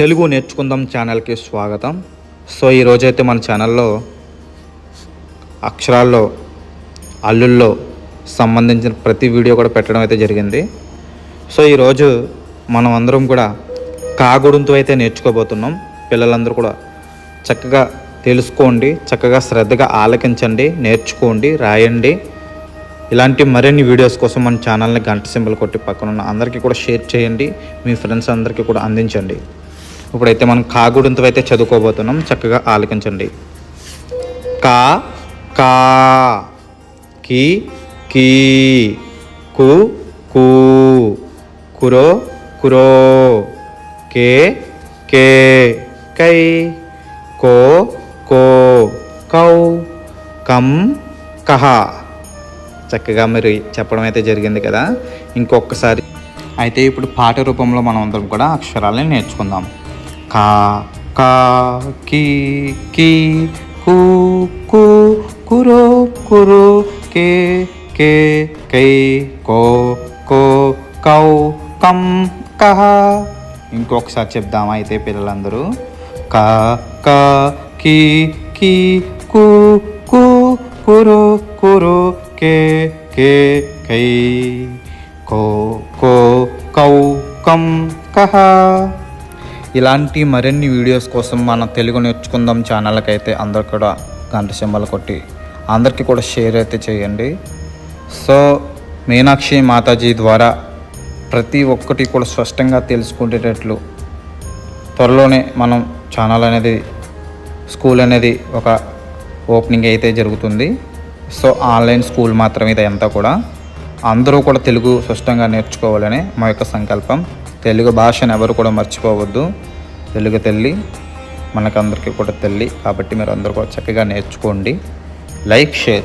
తెలుగు నేర్చుకుందాం ఛానల్కి స్వాగతం. సో ఈరోజైతే మన ఛానల్లో అక్షరాల్లో అల్లుల్లో సంబంధించిన ప్రతి వీడియో కూడా పెట్టడం అయితే జరిగింది. సో ఈరోజు మనం అందరం కూడా కాగుడుంతో అయితే నేర్చుకోబోతున్నాం. పిల్లలందరూ కూడా చక్కగా తెలుసుకోండి చక్కగా శ్రద్ధగా ఆలకించండి నేర్చుకోండి రాయండి. ఇలాంటి మరిన్ని వీడియోస్ కోసం మన ఛానల్ని గంట సింబల్ కొట్టి పక్కన ఉన్న అందరికీ కూడా షేర్ చేయండి. మీ ఫ్రెండ్స్ అందరికీ కూడా అందించండి. ఇప్పుడైతే మనం కాగుడంతో అయితే చదువుకోబోతున్నాం. చక్కగా ఆలకించండి. కా కా కి కీ కు కు కురో కురో కే కే కై కో కో కౌ కం కహ. చక్కగా మరి చెప్పడం అయితే జరిగింది కదా. ఇంకొకసారి. అయితే ఇప్పుడు పాట రూపంలో మనం అందరం కూడా అక్షరాలని నేర్చుకుందాం. కా కా కి కి కు కు కురో కురో కే కే కై కో కో కౌ కం కహ. ఇంకొకసారి చెప్దామా అయితే పిల్లలందరూ? కా కా కి కి కు కు కురో కురో కే కే కై కో కో కౌ కం కహ. ఇలాంటి మరిన్ని వీడియోస్ కోసం మన తెలుగు నేర్చుకుందాం ఛానల్కి అయితే అందరు కూడా గంట సింబల్ కొట్టి అందరికీ కూడా షేర్ అయితే చేయండి. సో మీనాక్షి మాతాజీ ద్వారా ప్రతి ఒక్కటి కూడా స్పష్టంగా తెలుసుకునేటట్లు త్వరలోనే మనం ఛానల్ అనేది స్కూల్ అనేది ఒక ఓపెనింగ్ అయితే జరుగుతుంది. సో ఆన్లైన్ స్కూల్ మాత్రమే ఇదంతా కూడా. అందరూ కూడా తెలుగు స్పష్టంగా నేర్చుకోవాలని మా యొక్క సంకల్పం. తెలుగు భాషను ఎవరు కూడా మర్చిపోవద్దు. తెలుగు తల్లి మనకందరికీ కూడా తల్లి కాబట్టి మీరు అందరూ కూడా చక్కగా నేర్చుకోండి. Like share.